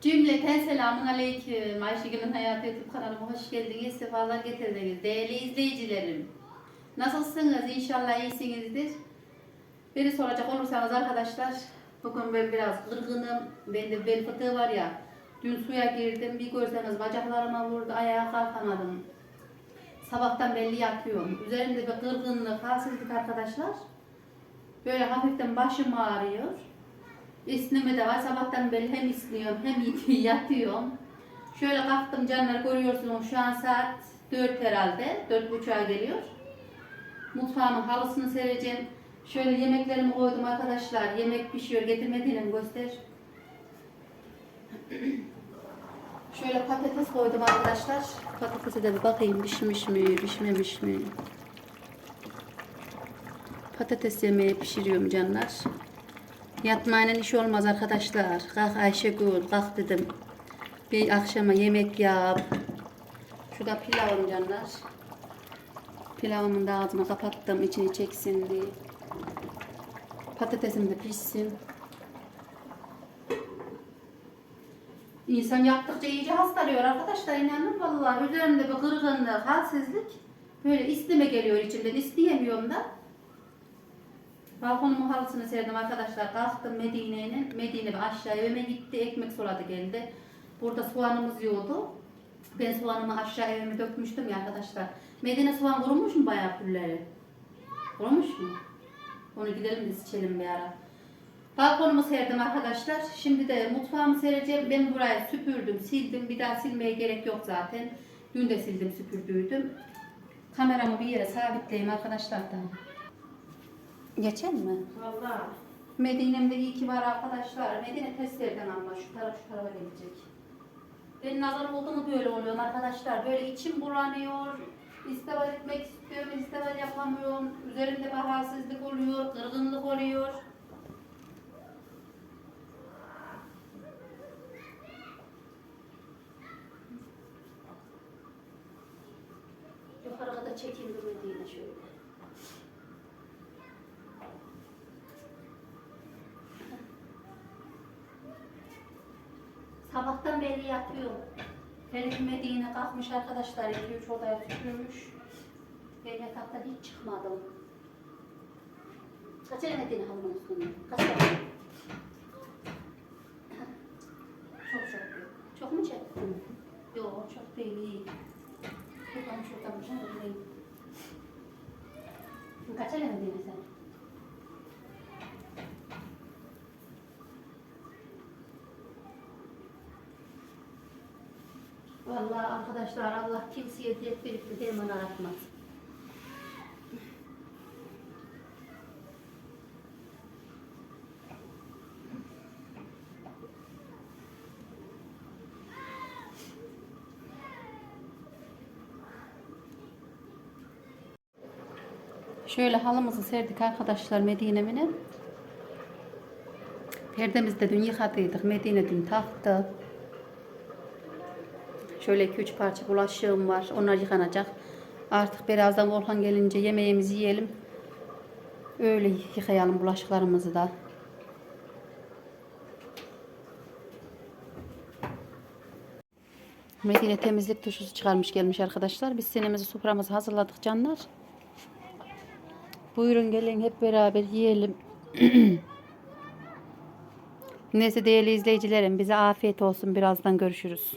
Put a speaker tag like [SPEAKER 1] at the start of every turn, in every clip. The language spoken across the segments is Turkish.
[SPEAKER 1] Cümleten selamun aleyküm. Ayşegül'ün Hayatı YouTube kanalıma hoş geldiniz. Sefalar getirdiniz. Değerli izleyicilerim. Nasılsınız? İnşallah iyisinizdir. Beni soracak olursanız arkadaşlar, bugün ben biraz kırgınım. Bende bel fıtığı var ya. Dün suya girdim. Bir görseniz bacaklarıma vurdu. Ayağa kalkamadım. Sabahtan belli yatıyorum. Üzerimde bir kırgınlık, halsizlik arkadaşlar. Böyle hafiften başım ağrıyor. İsnime de var. Sabahtan beri hem isniyorum hem yatıyorum. Şöyle kalktım canlar görüyorsunuz şu an saat 4 herhalde. 4.30'a geliyor. Mutfağımın halısını sereceğim. Şöyle yemeklerimi koydum arkadaşlar. Yemek pişiyor. Getirmediğini göster. Şöyle patates koydum arkadaşlar. Patatese de bir bakayım pişmiş mi, pişmemiş mi? Patates yemeği pişiriyorum canlar. Yatmayla iş olmaz arkadaşlar. Kalk Ayşegül, kalk dedim. Bir akşama yemek yap. Şurada pilavım canlar. Pilavımın da ağzını kapattım, içini çeksin diye. Patatesim de pişsin. İnsan yaptıkça iyice hastalıyor arkadaşlar inanın vallahi üzerimde bir kırgınlık, halsizlik böyle isteme geliyor içimden isteyemiyorum da. Balkonumun halısını serdim arkadaşlar. Kalktım Medine'nin. Medine bir aşağı evime gitti. Ekmek soladı geldi. Burada soğanımız yoğdu. Ben soğanımı aşağı evime dökmüştüm ya arkadaşlar. Medine soğan kurumuş mu bayağı pülleri? Kurumuş mu? Onu gidelim de seçelim bir ara. Balkonumu serdim arkadaşlar. Şimdi de mutfağımı sereceğim. Ben burayı süpürdüm, sildim. Bir daha silmeye gerek yok zaten. Dün de sildim, süpürdüydüm. Kameramı bir yere sabitleyeyim arkadaşlar da. Geçen mi?
[SPEAKER 2] Valla.
[SPEAKER 1] Medine'mde iyi ki var arkadaşlar. Medine testlerden ama şu taraf şu tarafa gelecek. Ben nazar oldu mu böyle oluyorum arkadaşlar. Böyle içim bulanıyor. İsteval etmek istiyorum, isteval yapamıyorum. Üzerimde bir rahatsızlık oluyor, kırgınlık oluyor. Yukarı kadar çekildi Medine şöyle. Beri yatıyor. Ferit Medine kalkmış arkadaşlar. 2-3 odaya süpürmüş. Ben yataktan hiç çıkmadım. Kaç ay Medine halının üstünde? Kaç? Çok çok büyük. Çok mu çektin? Yok çok değil iyi. Şuradan şuradan şuradan değil. Kaç ay Medine sen? Vallahi arkadaşlar Allah kimseye diyet verip de hemen aratmaz. Şöyle halımızı serdik arkadaşlar Medine'mine. Perdemizi de dün yıkadıydık. Medine dün taktı. Şöyle 2-3 parça bulaşığım var. Onlar yıkanacak. Artık birazdan Volkan gelince yemeğimizi yiyelim. Öyle yıkayalım bulaşıklarımızı da. Medine temizlik tuşusu çıkarmış gelmiş arkadaşlar. Biz senemizi soframızı hazırladık canlar. Buyurun gelin hep beraber yiyelim. Neyse değerli izleyicilerim bize afiyet olsun. Birazdan görüşürüz.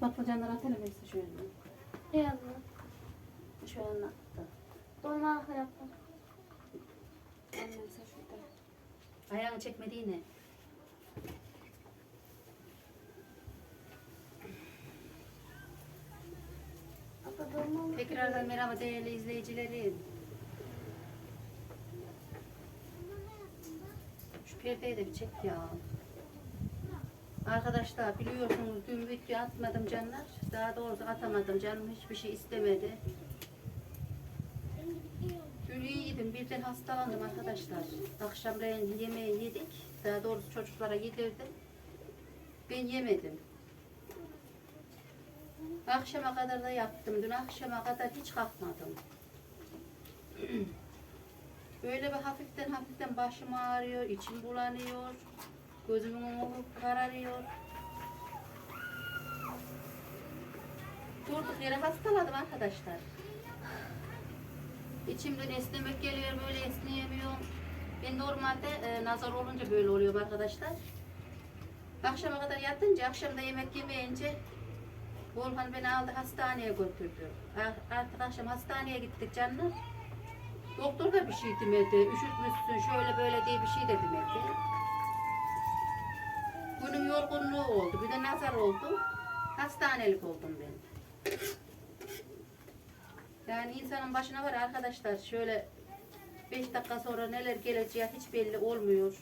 [SPEAKER 1] Patlıcanları atalım hepsi şöyle.
[SPEAKER 2] Yazdı?
[SPEAKER 1] Şöyle attı.
[SPEAKER 2] Dolma yaptım.
[SPEAKER 1] Ayağını çekmedi yine.
[SPEAKER 2] Abla dolma
[SPEAKER 1] Tekrardan merhaba değerli izleyicilerim. Şu perdeyi de bir çek ya. Arkadaşlar biliyorsunuz dün video atmadım canlar. Daha doğrusu atamadım. Canım hiçbir şey istemedi. Dün iyiydim. Birden hastalandım arkadaşlar. Akşamleyin yemeği yedik. Daha doğrusu çocuklara yedirdim. Ben yemedim. Akşama kadar da yattım. Dün akşama kadar hiç kalkmadım. Böyle bir hafiften hafiften başım ağrıyor, içim bulanıyor, gözümün önü kararıyor. Durduk yere hastaladım arkadaşlar. İçimden esnemek geliyor, böyle esneyemiyorum. Ben normalde e, nazar olunca böyle oluyor arkadaşlar. Akşama kadar yatınca, akşamda yemek yemeyince Volkan beni aldı hastaneye götürdü. Artık akşam hastaneye gittik canlar. Doktor da bir şey demedi. Üşütmüşsün şöyle böyle diye bir şey de demedi. Yorgunluğu oldu. Bir de nazar oldu. Hastanelik oldum ben. Yani insanın başına var arkadaşlar şöyle 5 dakika sonra neler geleceği hiç belli olmuyor.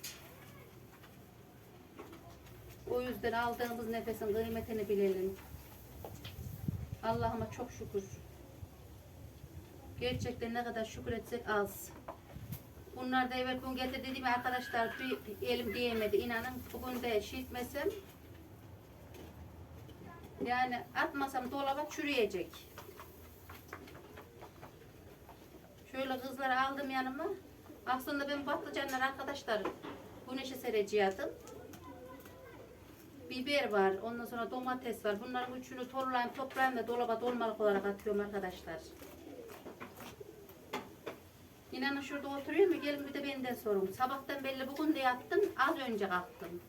[SPEAKER 1] O yüzden aldığımız nefesin kıymetini bilelim. Allah'ıma çok şükür. Gerçekten ne kadar şükür etsek az. Bunlar da evet gün getir dediğim arkadaşlar bir elim diyemedi. İnanın bugün de şişmesem yani atmasam dolaba çürüyecek. Şöyle kızları aldım yanıma. Aslında ben patlıcanlar arkadaşlar güneşe sereceğim. Biber var, ondan sonra domates var. Bunların üçünü torlayayım, toplayayım da dolaba dolmalık olarak atıyorum arkadaşlar. İnanın şurada oturuyor mu? Gelin bir de benden sorun. Sabahtan belli bugün de yattım, az önce kalktım.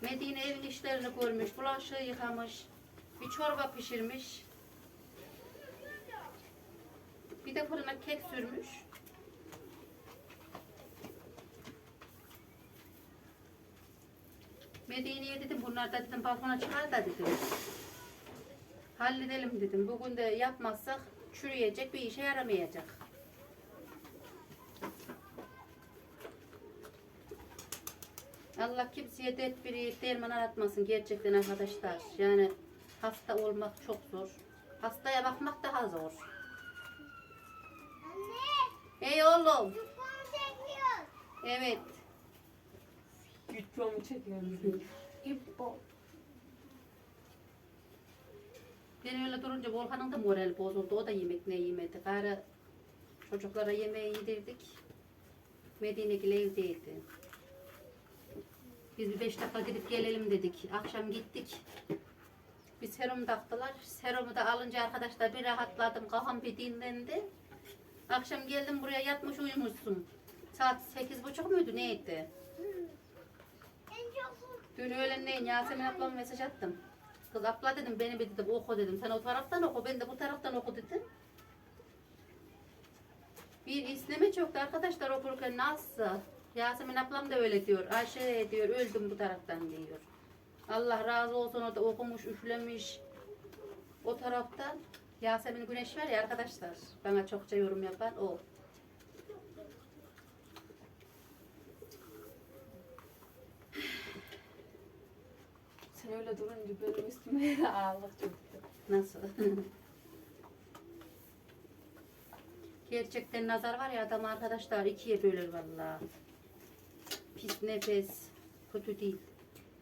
[SPEAKER 1] Medine evin işlerini görmüş, bulaşığı yıkamış, bir çorba pişirmiş. Bir de fırına kek sürmüş. Medine'ye dedim bunlar da dedim balkona çıkar da dedim. Halledelim dedim. Bugün de yapmazsak çürüyecek bir işe yaramayacak. Allah kimseye dert bir derman aratmasın gerçekten arkadaşlar. Yani hasta olmak çok zor. Hastaya bakmak daha zor.
[SPEAKER 2] Anne,
[SPEAKER 1] Ey oğlum. Evet.
[SPEAKER 3] Videomu çekiyorum.
[SPEAKER 2] İppo.
[SPEAKER 1] Ben öyle durunca Volkan'ın da morali bozuldu. O da yemek ne yemedi. Gayrı çocuklara yemeği yedirdik. Medine'gile evdeydi. Biz bir beş dakika gidip gelelim dedik. Akşam gittik. Bir serum taktılar. Serumu da alınca arkadaşlar bir rahatladım. Kafam bir dinlendi. Akşam geldim buraya yatmış uyumuşsun. Saat sekiz buçuk muydu neydi? Dün öğlenleyin Yasemin ablama mesaj attım. Kız abla dedim beni bir dedim oku dedim. Sen o taraftan oku ben de bu taraftan oku dedim. Bir isneme çöktü arkadaşlar okurken nasıl? Yasemin ablam da öyle diyor. Ayşe diyor öldüm bu taraftan diyor. Allah razı olsun o da okumuş üflemiş. O taraftan Yasemin Güneş var ya arkadaşlar. Bana çokça yorum yapan o.
[SPEAKER 3] Sen öyle durunca benim üstüme ağırlık çöktü.
[SPEAKER 1] Nasıl? Gerçekten nazar var ya adam arkadaşlar ikiye bölür vallahi. Pis nefes. Kötü değil.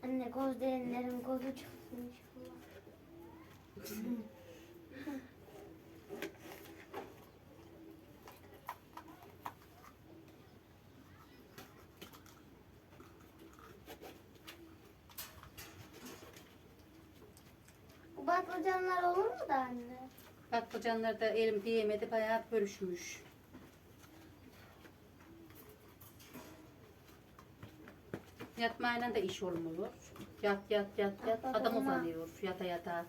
[SPEAKER 2] Anne gözlerinden gözü çıksın inşallah. Bu patlıcanlar olur mu da anne?
[SPEAKER 1] Patlıcanlar da elim diyemedi bayağı bölüşmüş. Yatmayla da iş olmuyor. Yat yat yat yat adam uzanıyor yata yata.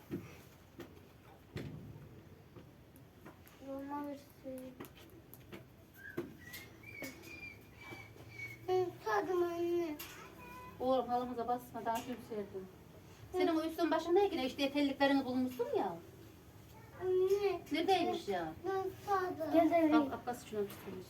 [SPEAKER 2] Normal bir suyu. Hı, Tadımı
[SPEAKER 1] halımıza basma daha yükseldim. Senin o üstün başın ne yine işte telliklerini bulmuşsun ya.
[SPEAKER 2] Anne.
[SPEAKER 1] Neredeymiş ya?
[SPEAKER 2] Ben sağda.
[SPEAKER 4] Gel de.
[SPEAKER 1] Bak Abbas şuna tutmuş.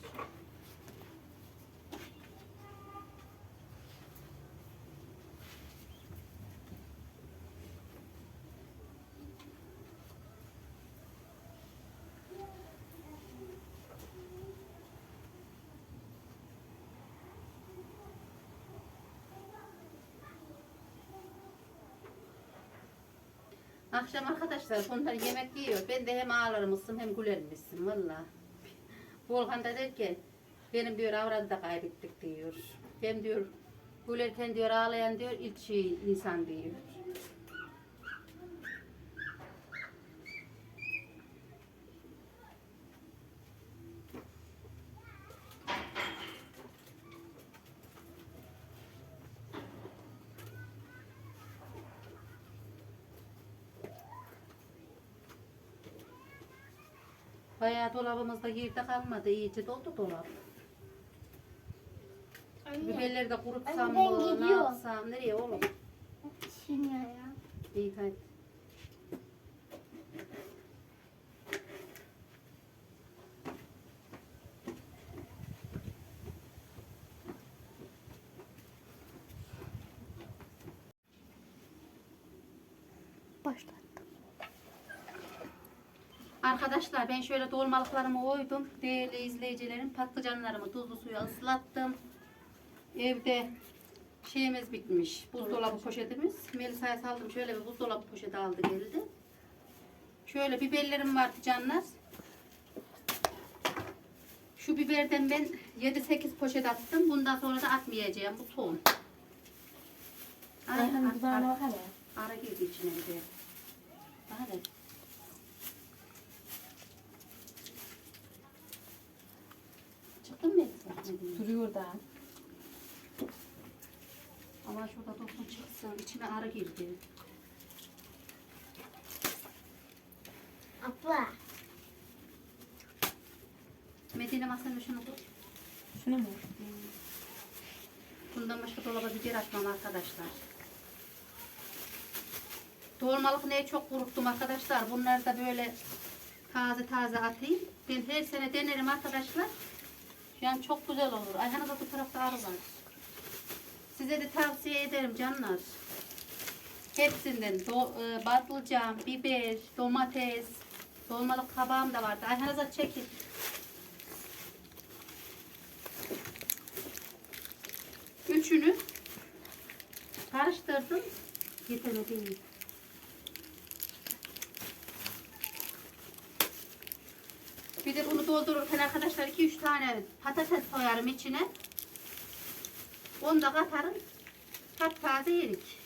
[SPEAKER 1] Akşam arkadaşlar bunlar yemek yiyor. Ben de hem ağlar mısın hem güler misin valla. Volkan da der ki benim diyor avradı da kaybettik diyor. Ben diyor gülerken diyor ağlayan diyor ilk şey insan diyor. Bayağı dolabımızda yerde kalmadı. iyice doldu dolap.
[SPEAKER 2] Anne.
[SPEAKER 1] Biberleri de kurutsam
[SPEAKER 2] Anne, ben
[SPEAKER 1] mı? Ne
[SPEAKER 2] gidiyorum.
[SPEAKER 1] yapsam? Nereye oğlum?
[SPEAKER 2] Şimdi ya.
[SPEAKER 1] İyi hadi. Arkadaşlar ben şöyle dolmalıklarımı koydum. Değerli izleyicilerim patlıcanlarımı tuzlu suya ıslattım. Evde şeyimiz bitmiş. Buzdolabı poşetimiz. Melisa'ya saldım. Şöyle bir buzdolabı poşeti aldı geldi. Şöyle biberlerim vardı canlar. Şu biberden ben 7-8 poşet attım. Bundan sonra da atmayacağım. Bu ton. Ay,
[SPEAKER 4] bak hele.
[SPEAKER 1] Ara girdi içine bir de. Hadi. Çıktın mı Elisa?
[SPEAKER 3] Duruyor da.
[SPEAKER 1] Ama şurada dokun çıksın. İçine arı girdi.
[SPEAKER 2] Abla.
[SPEAKER 1] Medine masanın şunu tut.
[SPEAKER 3] Şunu mu?
[SPEAKER 1] Bundan başka dolaba biber atmam arkadaşlar. Dolmalık neyi çok kuruttum arkadaşlar. Bunları da böyle taze taze atayım. Ben her sene denerim arkadaşlar. Yani çok güzel olur. Ayhan'a da bu tarafta arı var. Size de tavsiye ederim canlar. Hepsinden do, e, patlıcan, biber, domates, dolmalık kabağım da vardı. Ayhan'a da çekin. Üçünü karıştırdım. Yeterli Bir de bunu doldururken arkadaşlar 2-3 tane patates koyarım içine. Onu da katarım. Taptaze yerik.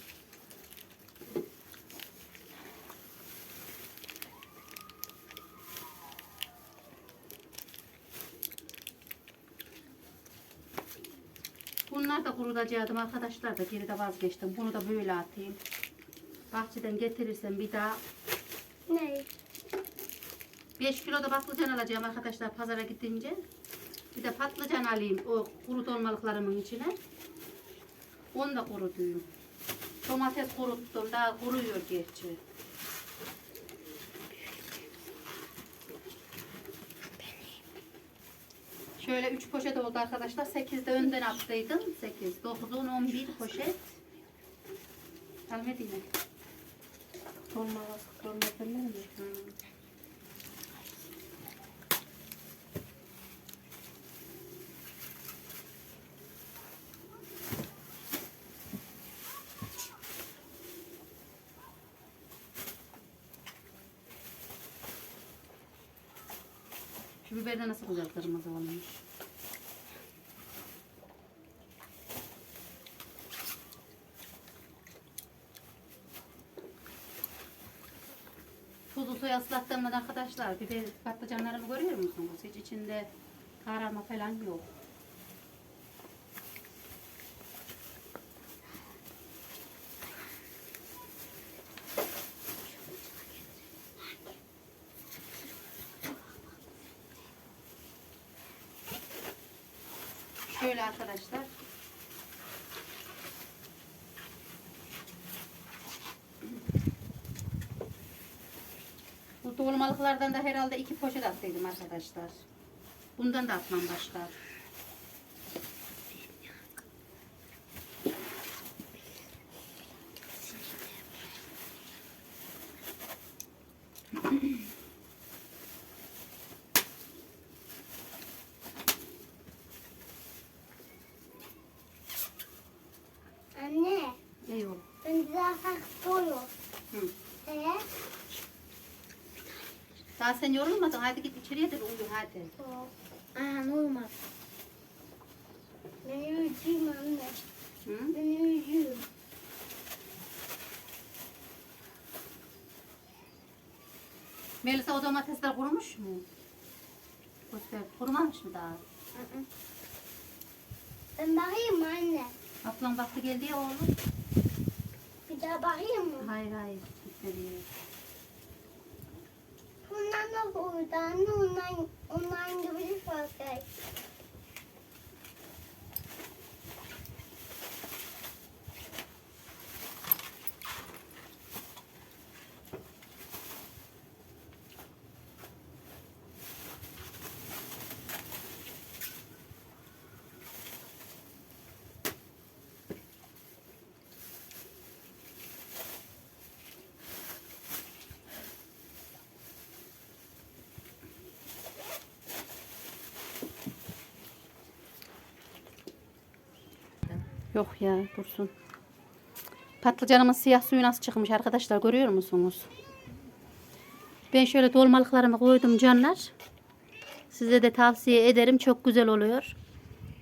[SPEAKER 1] Bunlar da kurutacaktım arkadaşlar da geride vazgeçtim. Bunu da böyle atayım. Bahçeden getirirsem bir daha
[SPEAKER 2] Ne?
[SPEAKER 1] 5 kilo da patlıcan alacağım arkadaşlar pazara gidince. Bir de patlıcan alayım o kuru dolmalıklarımın içine. Onu da kurutayım. Domates kuruttum. Daha kuruyor gerçi. Şöyle 3 poşet oldu arkadaşlar. 8 de önden attıydım. 8, 9, 10, 11 poşet. Tamam yine.
[SPEAKER 3] Dolmalık. Dolmalık mi?
[SPEAKER 1] Hmm. Şu biber de nasıl güzel kırmızı olmuş. Tuzlu suya ıslattığımda arkadaşlar biber patlıcanlarımı görüyor musunuz? Hiç içinde kararma falan yok. Şöyle arkadaşlar. Bu dolmalıklardan da herhalde iki poşet attıydım arkadaşlar. Bundan da atmam başka. Daha sen yorulmadın. Hadi git içeriye de uyu hadi.
[SPEAKER 2] o. Aa, normal. Ben uyuyacağım anne.
[SPEAKER 1] Hı?
[SPEAKER 2] Ben uyuyacağım.
[SPEAKER 1] Melisa o domatesler kurumuş mu? Göster. Kurumamış mı daha?
[SPEAKER 2] Hı hı. Ben bakayım anne?
[SPEAKER 1] Ablam vakti geldi ya oğlum.
[SPEAKER 2] Bir daha bakayım mı?
[SPEAKER 1] Hayır hayır. Gitmedi.
[SPEAKER 2] Bundan da anne. Ondan, ondan gibi bir fark
[SPEAKER 1] Yok ya dursun. Patlıcanımın siyah suyu nasıl çıkmış arkadaşlar görüyor musunuz? Ben şöyle dolmalıklarımı koydum canlar. Size de tavsiye ederim. Çok güzel oluyor.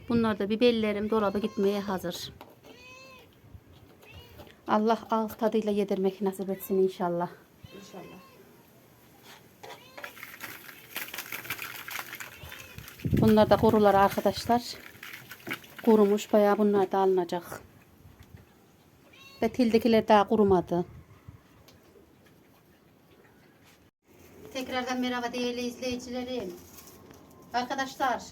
[SPEAKER 1] Bunlar da biberlerim dolaba gitmeye hazır. Allah ağız tadıyla yedirmek nasip etsin inşallah.
[SPEAKER 3] İnşallah.
[SPEAKER 1] Bunlar da kurular arkadaşlar. Kurumuş bayağı bunlar da alınacak. Ve tildekiler daha kurumadı. Tekrardan merhaba değerli izleyicilerim. Arkadaşlar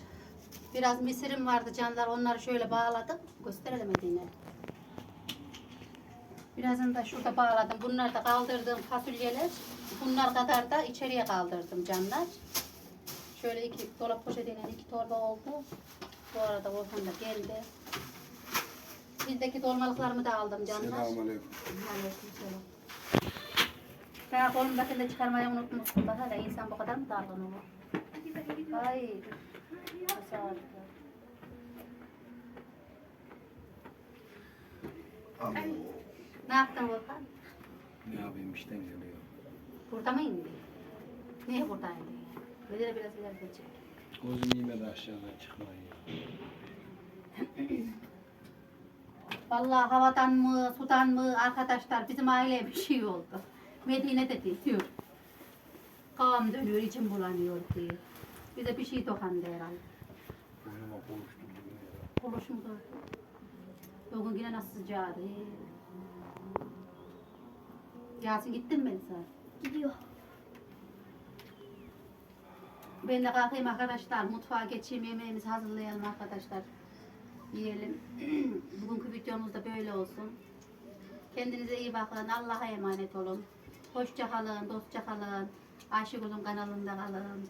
[SPEAKER 1] biraz misirim vardı canlar onları şöyle bağladım. Gösterelim Medine. Birazını da şurada bağladım. Bunlar da kaldırdığım fasulyeler. Bunlar kadar da içeriye kaldırdım canlar. Şöyle iki dolap poşetiyle iki torba oldu. Bu arada Volkan da geldi. Bizdeki dolmalıklarımı da aldım canlar.
[SPEAKER 5] Selamünaleyküm.
[SPEAKER 1] Aleykümselam. Daha kolumdakini de çıkarmayı unutmuştum. Bak hele insan bu kadar mı dargın olur? Ay. Nasıl ağrıdı? Ne yaptın Volkan?
[SPEAKER 5] Ne yapayım işten geliyor.
[SPEAKER 1] Burada mı indi? Niye buradaydı? Böyle biraz ileride çek.
[SPEAKER 5] Gözüm yemedi aşağıdan çıkmayı.
[SPEAKER 1] Vallahi havadan mı, sudan mı arkadaşlar bizim aileye bir şey oldu. Medine'de değil diyor. Kafam dönüyor, içim bulanıyor diye. Bize bir şey dokandı herhalde.
[SPEAKER 5] Boynuma koğuşturdum ya.
[SPEAKER 1] Koloş mu da? Bugün yine nasıl sıcağıydı. Yasin gittin mi sen?
[SPEAKER 2] Gidiyor.
[SPEAKER 1] Ben de kalkayım arkadaşlar. Mutfağa geçeyim yemeğimizi hazırlayalım arkadaşlar. Yiyelim. Bugünkü videomuz da böyle olsun. Kendinize iyi bakın. Allah'a emanet olun. Hoşça kalın, dostça kalın. Ayşegül'ün kanalında kalın.